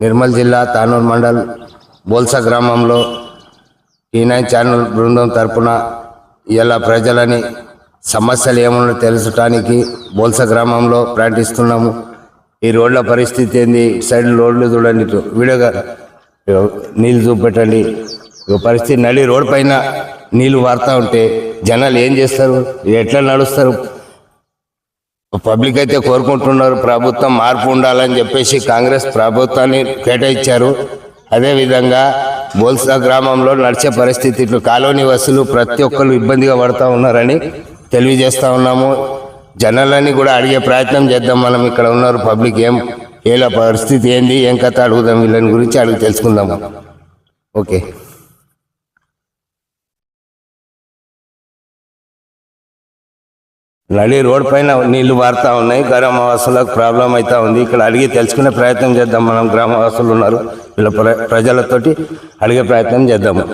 నిర్మల్ జిల్లా తానూరు మండల్ బోల్సా గ్రామంలో ఈ నైన్ ఛానల్ బృందం తరపున ఇలా ప్రజలని సమస్యలు ఏమన్నా తెలుసటానికి బోల్స గ్రామంలో ప్రకటిస్తున్నాము ఈ రోడ్ల పరిస్థితి ఏంది? సైడ్ రోడ్లు చూడండి వీడియోగా నీళ్ళు చూపెట్టండి. పరిస్థితి నడి రోడ్ పైన నీళ్ళు వారుతూ ఉంటే జనాలు ఏం చేస్తారు? ఎట్లా నడుస్తారు? పబ్లిక్ అయితే కోరుకుంటున్నారు ప్రభుత్వం మార్పు ఉండాలని చెప్పేసి కాంగ్రెస్ ప్రభుత్వాన్ని కేటాయించారు. అదేవిధంగా బోల్సా గ్రామంలో నడిచే పరిస్థితి ఇట్లు కాలనీ వసూలు ప్రతి ఒక్కరు ఇబ్బందిగా పడుతూ ఉన్నారని తెలియజేస్తూ ఉన్నాము. జనాలని కూడా అడిగే ప్రయత్నం చేద్దాం మనం ఇక్కడ ఉన్నారు పబ్లిక్ ఏం ఏలా పరిస్థితి ఏంది ఏం కథ అడుగుదాం వీళ్ళని గురించి అడిగి తెలుసుకుందాము. ఓకే. నడి రోడ్ పైన నీళ్ళు పారుతా ఉన్నాయి. గ్రామవాసులకు ప్రాబ్లం అవుతా ఉంది. ఇక్కడ అడిగి తెలుసుకునే ప్రయత్నం చేద్దాం. మనం గ్రామవాసులు ఉన్నారు. వీళ్ళ ప్ర- ప్రజలతోటి అడిగే ప్రయత్నం చేద్దాము.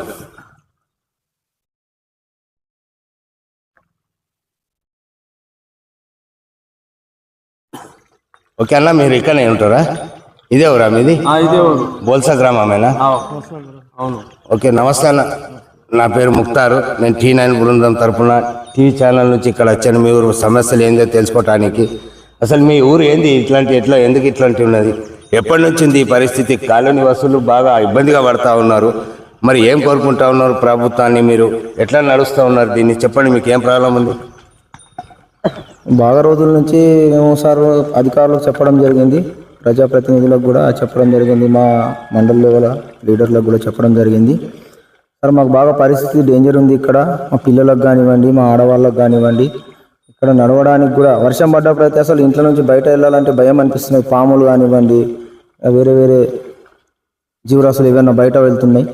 ఓకే అన్న మీరు ఇక్కడనే ఉంటారా? ఇదే ఊరా మీది? బోల్సా గ్రామమేనా? ఓకే నమస్తే అన్న. నా పేరు ముక్తారు. నేను టీ నైన్ బృందం తరపున టీవీ ఛానల్ నుంచి ఇక్కడ వచ్చాను. మీ ఊరు సమస్యలు ఏందో తెలుసుకోవటానికి. అసలు మీ ఊరు ఏంది? ఇట్లాంటి ఎట్లా? ఎందుకు ఇట్లాంటి ఉన్నది? ఎప్పటి నుంచి ఉంది ఈ పరిస్థితి? కాలనీ వసూలు బాగా ఇబ్బందిగా పడతా ఉన్నారు. మరి ఏం కోరుకుంటా ఉన్నారు ప్రభుత్వాన్ని మీరు? ఎట్లా నడుస్తూ ఉన్నారు దీన్ని? చెప్పండి మీకు ఏం ప్రాబ్లం ఉంది? బాగా రోజుల నుంచి మేము సార్ అధికారులకు చెప్పడం జరిగింది. ప్రజాప్రతినిధులకు కూడా చెప్పడం జరిగింది. మా మండలి లెవెల్ లీడర్లకు కూడా చెప్పడం జరిగింది. సార్ మాకు బాగా పరిస్థితి డేంజర్ ఉంది ఇక్కడ. మా పిల్లలకు కానివ్వండి మా ఆడవాళ్ళకు కానివ్వండి. ఇక్కడ నడవడానికి కూడా వర్షం పడ్డప్పుడైతే అసలు ఇంట్లో నుంచి బయట వెళ్ళాలంటే భయం అనిపిస్తున్నాయి పాములు కానివ్వండి వేరే వేరే జీవరాశులు ఏవైనా బయట వెళ్తున్నాయి.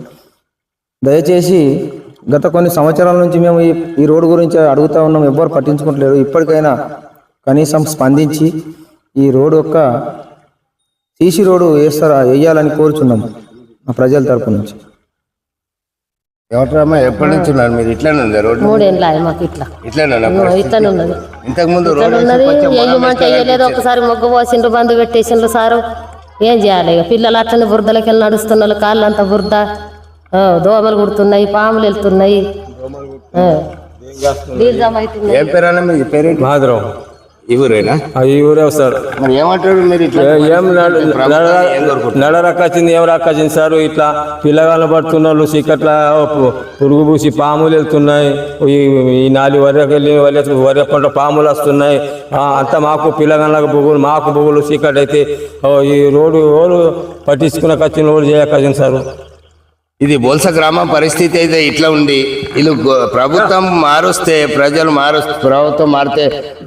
దయచేసి గత కొన్ని సంవత్సరాల నుంచి మేము ఈ ఈ రోడ్డు గురించి అడుగుతా ఉన్నాం. ఎవ్వరు పట్టించుకుంటలేరు ఇప్పటికైనా కనీసం స్పందించి ఈ రోడ్డు యొక్క సీసీ రోడ్డు వేస్తారా వేయాలని కోరుచున్నాం మా ప్రజల తరపు నుంచి. ఎవరమ్మా ఎప్పటి నుంచి ఉన్నారు? మీరు ఇట్లానే ఉంది రోడ్డు మూడేళ్ళు మాకు ఇట్లా. ఇట్లానే ఇట్లనే ఉన్నది. ఇంతకు ముందు రోడ్డు ఉన్నది. వేయమంటే వేయలేదు. ఒకసారి మొగ్గు పోసిండ్రు బంధు పెట్టేసిండ్రు సారు. ఏం చేయాలి ఇక? పిల్లలు అట్లనే బురదలకి వెళ్ళి నడుస్తున్నారు. కాళ్ళు అంతా బురద. ఆ, దోమలు కుడుతున్నాయి పాములు వెళ్తున్నాయి. ఏం పేరన్నా మీ? పేరేంటి? మాధురం. ఈ ఊరేనా? ఈ ఊరే సార్ మరి ఇట్లా? ఏం నడ- రక్కొచ్చింది ఏం రక్కొచ్చింది సార్? ఇట్లా పిల్లగాళ్ళు పడుతున్న వాళ్ళు చీకట్ల పురుగు పూసి పాములు వెళ్తున్నాయి. ఈ ఈ నాలుగు వరకు వెళ్ళి వరే వరకుంట పాములు వస్తున్నాయి. అంతా మాకు పిల్లగాళ్ళకు బొగులు మాకు బొగులు చీకటి అయితే ఓ, ఈ రోడ్డు రోడ్డు పట్టించుకున్న వచ్చిన రోడ్డు చేయకొచ్చింది సార్. ఇది బోల్స గ్రామం పరిస్థితి అయితే ఇట్లా ఉంది. వీళ్ళు ప్రభుత్వం మారుస్తే ప్రజలు మారు ప్రభుత్వం మారితే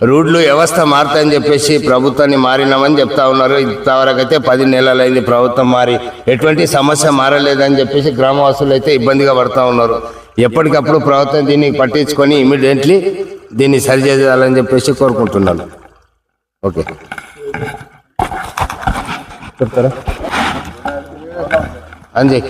రూడ్లు వ్యవస్థ మారుతాయని చెప్పేసి ప్రభుత్వాన్ని మారినామని చెప్తా ఉన్నారు. ఇంతవరకు అయితే పది నెలలైంది ప్రభుత్వం మారి. ఎటువంటి సమస్య మారలేదని చెప్పేసి గ్రామవాసులు అయితే ఇబ్బందిగా పడతా ఉన్నారు. ఎప్పటికప్పుడు ప్రభుత్వం దీన్ని పట్టించుకొని ఇమీడియట్లీ దీన్ని సరిచేయాలని చెప్పేసి కోరుకుంటున్నాను. ఓకే. చెప్తారా? అంజయ్.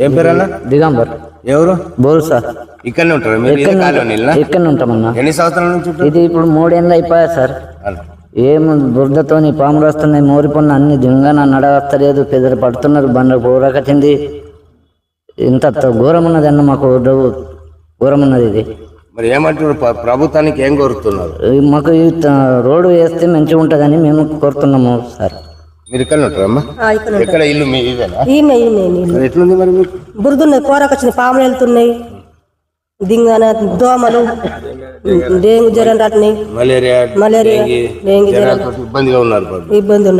ఏం పేరన్నా దిగంబర్. ఎవరు? బోల్సా. ఇక్కడనే ఉంటారు? మీరు ఇదే కాలనీలా ఇక్కడ ఉంటామన్నా. ఎన్ని సంవత్సరాల నుంచి ఉంటారు? ఇది ఇప్పుడు మూడేళ్ళు అయిపోయా సార్. ఏం బురదతోని పాములు వస్తున్నాయి మోరిపొన్న అన్ని దింగన నడవస్తలేదు పెద్దలు పడుతున్నారు బండ పోరకచ్చింది ఇంత త- ఘోరం ఉన్నది అన్న మాకు రోడ్డు ఘోరం ఉన్నది ఇది. మరి ఏమంటారు ప్ర- ప్రభుత్వానికి ఏం కోరుతున్నారు? ఈ మాకు ఈ త- రోడ్డు వేస్తే మంచిగా ఉంటుందని మేము కోరుతున్నాము సార్. మీరు ఇక్కడ ఉంటారమ్మా ఇల్లు మీ ఇదేనా ఈమె ఈమె నీళ్ళు మరి ఎట్లుంది మరి మీకు? బురదున్నది పోరాకొచ్చిన పాములు వెళ్తున్నాయి. దింగన దోమలు డేంగు జ్వరం రాటినాయి. మలేరియా మలేరియా జ్వరం ఇబ్బందిగా ఉన్నారు. ఇబ్బంది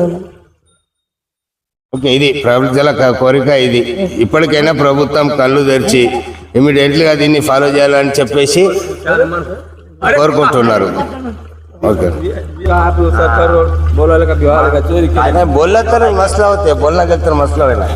ఓకే ఇది ప్రజల కోరిక ఇది. ఇప్పటికైనా ప్రభుత్వం కళ్ళు తెరిచి ఇమీడియట్లీగా దీన్ని ఫాలో చేయాలని చెప్పేసి కోరుకుంటున్నారు. बोलायला का चोरी केली? काय नाही बोललं तर मसला होते बोलला गेल तर मसला व्हायला